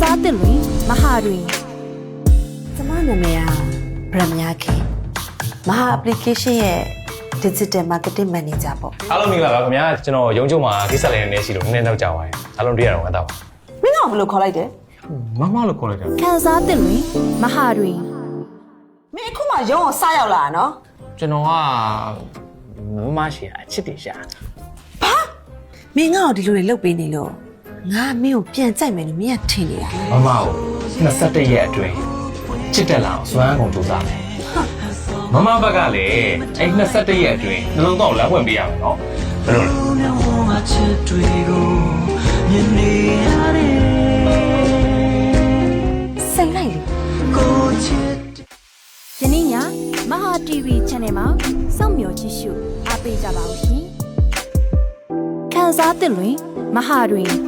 စားသစ်တွင်မဟာတွင်ကျမနာမည်ကဗရမယာခင်မဟာ application ရဲ့ digital marketing manager ပေါ့အားလုံးမင်္ဂလာပါခင်ဗျာကျွန်တော်ရုံးချုပ်မှာကိစ္စလေးနည်းနည်းရှိလို့နည်းနည်းတော့ကြာပါတယ်အားလုံးတွေ့ရတော့ဝမ်းသာပါမင်းကဘယ်လိုခေါ်လိုက်တယ်မမလို့ခေါ်လိုက်တာခံစားသစ်တွင်မဟာတွင်မင်းအခုမှရုံးကိုစရောက်လာတာနော်ကျွန်တော်ကမမရှိတာအချစ်တွေရှာမင်းငါ့ကိုဒီလိုတွေလုပ်ပေးနေလို့ ငါမင်းကိုပြန်ကြိုက်မယ်လို့မင်းကထင်နေတာမမကို21ရက်အတွင်းချစ်တက်လာအောင်စွမ်းကုန်ကြိုးစားမယ်မမဘက်ကလည်းအဲ့21ရက်အတွင်းနှလုံးသားကိုလမ်းဖွင့်ပေးရမယ်နော်ဘယ်လိုလဲစိတ်လိုက်လေယနေ့ညမဟာ TV Channel မှာစောင့်မျှော်ကြည့်ရှုအားပေးကြပါဦးရှင်ခံစားသစ်တွင်မဟာတွင်